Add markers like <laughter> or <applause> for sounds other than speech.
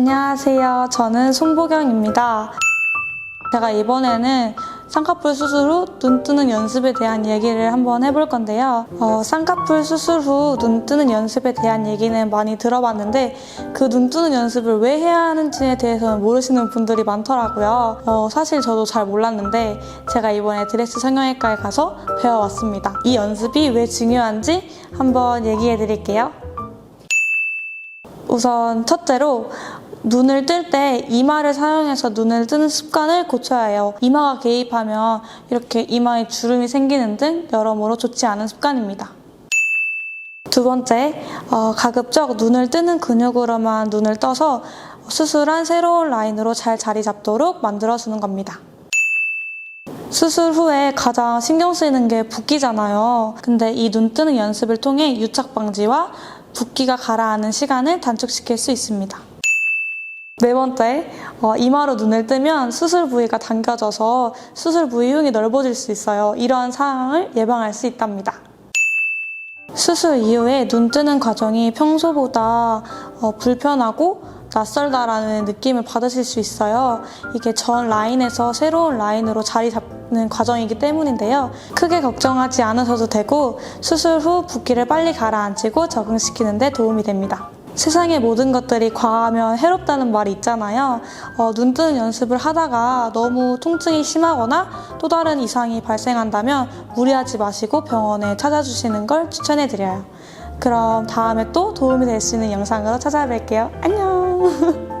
안녕하세요. 저는 손보경입니다. 제가 이번에는 쌍꺼풀 수술 후 눈 뜨는 연습에 대한 얘기를 한번 해볼 건데요. 어, 쌍꺼풀 수술 후 눈 뜨는 연습에 대한 얘기는 많이 들어봤는데 그 눈 뜨는 연습을 왜 해야 하는지에 대해서는 모르시는 분들이 많더라고요. 어, 사실 저도 잘 몰랐는데 제가 이번에 드레스 성형외과에 가서 배워왔습니다. 이 연습이 왜 중요한지 한번 얘기해 드릴게요. 우선 첫째로 눈을 뜰 때 이마를 사용해서 눈을 뜨는 습관을 고쳐야 해요. 이마가 개입하면 이렇게 이마에 주름이 생기는 등 여러모로 좋지 않은 습관입니다. 두 번째, 어, 가급적 눈을 뜨는 근육으로만 눈을 떠서 수술한 새로운 라인으로 잘 자리 잡도록 만들어주는 겁니다. 수술 후에 가장 신경 쓰이는 게 붓기잖아요. 근데 이 눈 뜨는 연습을 통해 유착 방지와 붓기가 가라앉는 시간을 단축시킬 수 있습니다. 네 번째, 어, 이마로 눈을 뜨면 수술 부위가 당겨져서 수술 부위 흉이 넓어질 수 있어요. 이러한 상황을 예방할 수 있답니다. 수술 이후에 눈 뜨는 과정이 평소보다 어, 불편하고 낯설다라는 느낌을 받으실 수 있어요. 이게 전 라인에서 새로운 라인으로 자리 잡 는 과정이기 때문인데요. 크게 걱정하지 않으셔도 되고 수술 후 붓기를 빨리 가라앉히고 적응시키는 데 도움이 됩니다. 세상의 모든 것들이 과하면 해롭다는 말이 있잖아요. 어, 눈 뜨는 연습을 하다가 너무 통증이 심하거나 또 다른 이상이 발생한다면 무리하지 마시고 병원에 찾아주시는 걸 추천해 드려요. 그럼 다음에 또 도움이 될 수 있는 영상으로 찾아뵐게요. 안녕! <laughs>